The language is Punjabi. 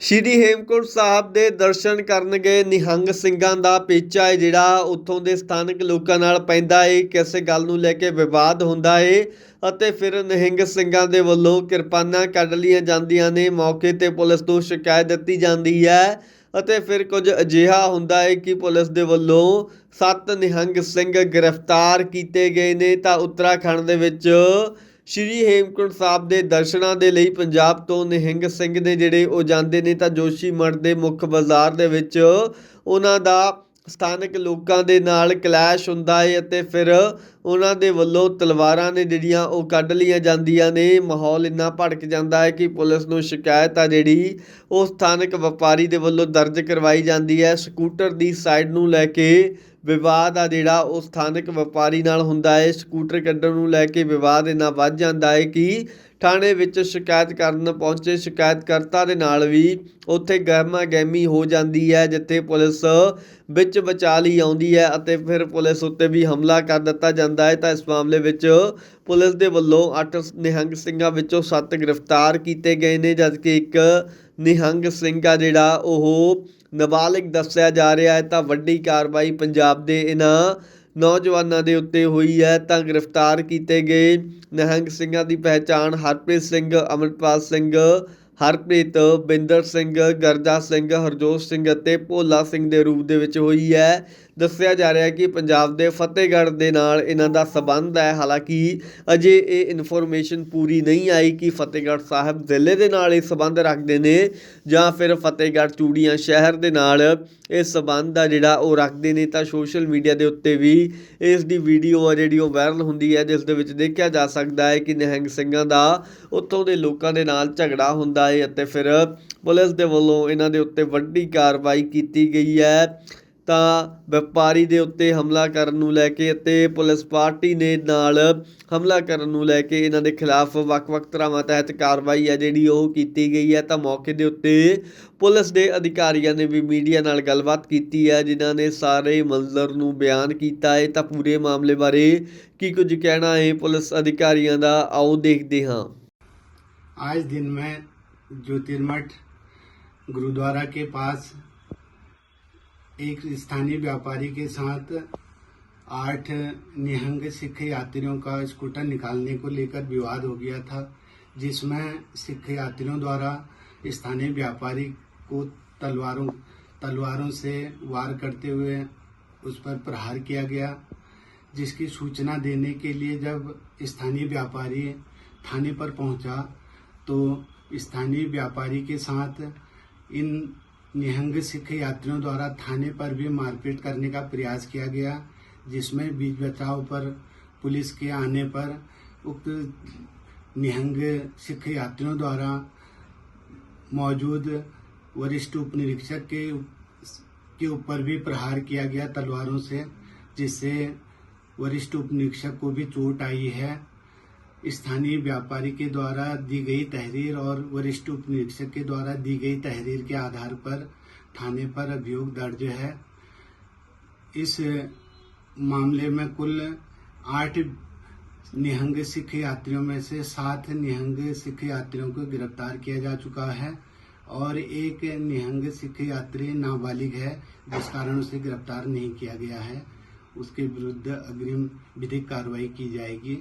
ਸ਼੍ਰੀ ਹੇਮਕੁੰਟ ਸਾਹਿਬ ਦੇ ਦਰਸ਼ਨ ਕਰਨ ਗਏ ਨਿਹੰਗ ਸਿੰਘਾਂ ਦਾ ਪੇਚਾ ਹੈ, ਜਿਹੜਾ ਉੱਥੋਂ ਦੇ ਸਥਾਨਕ ਲੋਕਾਂ ਨਾਲ ਪੈਂਦਾ ਹੈ, ਕਿਸੇ ਗੱਲ ਨੂੰ ਲੈ ਕੇ ਵਿਵਾਦ ਹੁੰਦਾ ਹੈ ਅਤੇ ਫਿਰ ਨਿਹੰਗ ਸਿੰਘਾਂ ਦੇ ਵੱਲੋਂ ਕਿਰਪਾਨਾਂ ਕੱਢ ਲਈਆਂ ਜਾਂਦੀਆਂ ਨੇ। ਮੌਕੇ ਤੇ ਪੁਲਿਸ ਤੋਂ ਸ਼ਿਕਾਇਤ ਦਿੱਤੀ ਜਾਂਦੀ ਹੈ ਅਤੇ ਫਿਰ ਕੁਝ ਅਜਿਹਾ ਹੁੰਦਾ ਹੈ ਕਿ ਪੁਲਿਸ ਦੇ ਵੱਲੋਂ ਸੱਤ ਨਿਹੰਗ ਸਿੰਘ ਗ੍ਰਿਫਤਾਰ ਕੀਤੇ ਗਏ ਨੇ। ਤਾਂ ਉੱਤਰਾਖੰਡ ਦੇ ਵਿੱਚ ਸ਼੍ਰੀ ਹੇਮਕੁੰਟ ਸਾਹਿਬ ਦੇ ਦਰਸ਼ਨਾਂ ਦੇ ਲਈ ਪੰਜਾਬ ਤੋਂ ਨਿਹੰਗ ਸਿੰਘ ਨੇ ਜਿਹੜੇ ਉਹ ਜਾਂਦੇ ਨੇ ਤਾਂ ਜੋਸ਼ੀ ਮਠ ਦੇ ਮੁੱਖ ਬਾਜ਼ਾਰ ਦੇ ਵਿੱਚ ਉਹਨਾਂ ਦਾ ਸਥਾਨਕ ਲੋਕਾਂ ਦੇ ਨਾਲ ਕਲੈਸ਼ ਹੁੰਦਾ ਹੈ ਅਤੇ ਫਿਰ ਉਹਨਾਂ ਦੇ ਵੱਲੋਂ ਤਲਵਾਰਾਂ ਨੇ ਜਿਹੜੀਆਂ ਉਹ ਕੱਢ ਲਈਆਂ ਜਾਂਦੀਆਂ ਨੇ, ਮਾਹੌਲ ਇੰਨਾ ਭੜਕ ਜਾਂਦਾ ਹੈ ਕਿ ਪੁਲਿਸ ਨੂੰ ਸ਼ਿਕਾਇਤ ਆ ਜਿਹੜੀ ਉਹ ਸਥਾਨਕ ਵਪਾਰੀ ਦੇ ਵੱਲੋਂ ਦਰਜ ਕਰਵਾਈ ਜਾਂਦੀ ਹੈ। ਸਕੂਟਰ ਦੀ ਸਾਈਡ ਨੂੰ ਲੈ ਕੇ ਵਿਵਾਦ ਆ ਜਿਹੜਾ ਉਹ ਸਥਾਨਕ ਵਪਾਰੀ ਨਾਲ ਹੁੰਦਾ ਹੈ ਸਕੂਟਰ ਕੱਢਣ ਨੂੰ ਲੈ ਕੇ ਵਿਵਾਦ ਇੰਨਾ ਵੱਧ ਜਾਂਦਾ ਹੈ ਕਿ ਥਾਣੇ ਵਿੱਚ ਸ਼ਿਕਾਇਤ ਕਰਨ ਪਹੁੰਚੇ ਸ਼ਿਕਾਇਤਕਰਤਾ ਦੇ ਨਾਲ ਵੀ ਉੱਥੇ ਗਹਿਮਾ ਗਹਿਮੀ ਹੋ ਜਾਂਦੀ ਹੈ ਜਿੱਥੇ ਪੁਲਿਸ ਵਿੱਚ ਬਚਾ ਲਈ ਆਉਂਦੀ ਹੈ ਅਤੇ ਫਿਰ ਪੁਲਿਸ ਉੱਤੇ ਵੀ ਹਮਲਾ ਕਰ ਦਿੱਤਾ ਜਾਂਦਾ ਹੈ ਤਾਂ ਇਸ ਮਾਮਲੇ ਵਿੱਚ ਪੁਲਿਸ ਦੇ ਵੱਲੋਂ 8 ਨਿਹੰਗ ਸਿੰਘਾਂ ਵਿੱਚੋਂ 7 ਗ੍ਰਿਫਤਾਰ ਕੀਤੇ ਗਏ ਨੇ, ਜਦਕਿ ਇੱਕ ਨਿਹੰਗ ਸਿੰਘ ਆ ਜਿਹੜਾ ਉਹ ਨਾਬਾਲਿਗ ਦੱਸਿਆ ਜਾ ਰਿਹਾ ਹੈ, ਤਾਂ ਵੱਡੀ ਕਾਰਵਾਈ ਪੰਜਾਬ ਦੇ ਇਹਨਾਂ ਨੌਜਵਾਨਾਂ ਦੇ ਉੱਤੇ ਹੋਈ ਹੈ, ਤਾਂ ਗ੍ਰਿਫਤਾਰ ਕੀਤੇ ਗਏ ਨਿਹੰਗ ਸਿੰਘਾਂ ਦੀ ਪਹਿਚਾਣ ਹਰਪ੍ਰੀਤ ਸਿੰਘ, ਅਮਰਪਾਲ ਸਿੰਘ ਹਰਪ੍ਰੀਤ, ਬਿੰਦਰ ਸਿੰਘ, ਗਰਜਾ ਸਿੰਘ, ਹਰਜੋਤ ਸਿੰਘ ਅਤੇ ਭੋਲਾ ਸਿੰਘ ਦੇ ਰੂਪ ਦੇ ਵਿੱਚ ਹੋਈ ਹੈ। ਦੱਸਿਆ ਜਾ ਰਿਹਾ ਹੈ ਕਿ ਪੰਜਾਬ ਦੇ ਫਤਿਹਗੜ੍ਹ ਦੇ ਨਾਲ ਇਹਨਾਂ ਦਾ ਸਬੰਧ ਹੈ। ਹਾਲਾਂਕਿ ਅਜੇ ਇਹ ਇਨਫੋਰਮੇਸ਼ਨ ਪੂਰੀ ਨਹੀਂ ਆਈ ਕਿ ਫਤਿਹਗੜ੍ਹ ਸਾਹਿਬ ਜ਼ਿਲ੍ਹੇ ਦੇ ਨਾਲ ਇਹ ਸਬੰਧ ਰੱਖਦੇ ਨੇ ਜਾਂ ਫਿਰ ਫਤਿਹਗੜ੍ਹ ਚੂੜੀਆਂ ਸ਼ਹਿਰ ਦੇ ਨਾਲ ਇਹ ਸਬੰਧ ਆ ਜਿਹੜਾ ਉਹ ਰੱਖਦੇ ਨੇ। ਤਾਂ ਸੋਸ਼ਲ ਮੀਡੀਆ ਦੇ ਉੱਤੇ ਵੀ ਇਸ ਦੀ ਵੀਡੀਓ ਆ ਜਿਹੜੀ ਉਹ ਵਾਇਰਲ ਹੁੰਦੀ ਹੈ, ਜਿਸ ਦੇ ਵਿੱਚ ਦੇਖਿਆ ਜਾ ਸਕਦਾ ਹੈ ਕਿ ਨਿਹੰਗ ਸਿੰਘਾਂ ਦਾ ਉੱਥੋਂ ਦੇ ਲੋਕਾਂ ਦੇ ਨਾਲ ਝਗੜਾ ਹੁੰਦਾ ਆਏ ਅਤੇ ਫਿਰ ਪੁਲਿਸ ਦੇ ਵੱਲੋਂ ਇਹਨਾਂ ਦੇ ਉੱਤੇ ਵੱਡੀ ਕਾਰਵਾਈ ਕੀਤੀ ਗਈ ਹੈ। ਤਾਂ ਵਪਾਰੀ ਦੇ ਉੱਤੇ ਹਮਲਾ ਕਰਨ ਨੂੰ ਲੈ ਕੇ ਅਤੇ ਪੁਲਿਸ ਪਾਰਟੀ ਨੇ ਨਾਲ ਹਮਲਾ ਕਰਨ ਨੂੰ ਲੈ ਕੇ ਇਹਨਾਂ ਦੇ ਖਿਲਾਫ ਵੱਖ-ਵੱਖ ਧਾਰਾਵਾਂ ਤਹਿਤ ਕਾਰਵਾਈ ਹੈ ਜਿਹੜੀ ਉਹ ਕੀਤੀ ਗਈ ਹੈ। ਤਾਂ ਮੌਕੇ ਦੇ ਉੱਤੇ ਪੁਲਿਸ ਦੇ ਅਧਿਕਾਰੀਆਂ ਨੇ ਵੀ ਮੀਡੀਆ ਨਾਲ ਗੱਲਬਾਤ ਕੀਤੀ ਹੈ, ਜਿਨ੍ਹਾਂ ਨੇ ਸਾਰੇ ਮੰਜ਼ਰ ਨੂੰ ਬਿਆਨ ਕੀਤਾ ਹੈ। ਤਾਂ ਪੂਰੇ ਮਾਮਲੇ ਬਾਰੇ ਕੀ ਕੁਝ ਕਹਿਣਾ ਹੈ ਪੁਲਿਸ ਅਧਿਕਾਰੀਆਂ ਦਾ? ਆਓ ਦੇਖਦੇ ਹਾਂ। ਅੱਜ ਦਿਨ ਮੈਂ ज्योतिर्मठ गुरुद्वारा के पास एक स्थानीय व्यापारी के साथ आठ निहंग सिख यात्रियों का स्कूटर निकालने को लेकर विवाद हो गया था, जिसमें सिख यात्रियों द्वारा स्थानीय व्यापारी को तलवारों तलवारों से वार करते हुए उस पर प्रहार किया गया, जिसकी सूचना देने के लिए जब स्थानीय व्यापारी थाने पर पहुँचा तो स्थानीय व्यापारी के साथ इन निहंग सिख यात्रियों द्वारा थाने पर भी मारपीट करने का प्रयास किया गया, जिसमें बीच बचाव पर पुलिस के आने पर उक्त निहंग सिख यात्रियों द्वारा मौजूद वरिष्ठ उप निरीक्षक के के ऊपर भी प्रहार किया गया तलवारों से, जिससे वरिष्ठ उप निरीक्षक को भी चोट आई है। स्थानीय व्यापारी के द्वारा दी गई तहरीर और वरिष्ठ उप निरीक्षक के द्वारा दी गई तहरीर के आधार पर थाने पर अभियोग दर्ज है। इस मामले में कुल आठ निहंग सिख यात्रियों में से सात निहंग सिख यात्रियों को गिरफ़्तार किया जा चुका है और एक निहंग सिख यात्री नाबालिग है, जिस कारण उसे गिरफ़्तार नहीं किया गया है। उसके विरुद्ध अग्रिम विधिक कार्रवाई की जाएगी।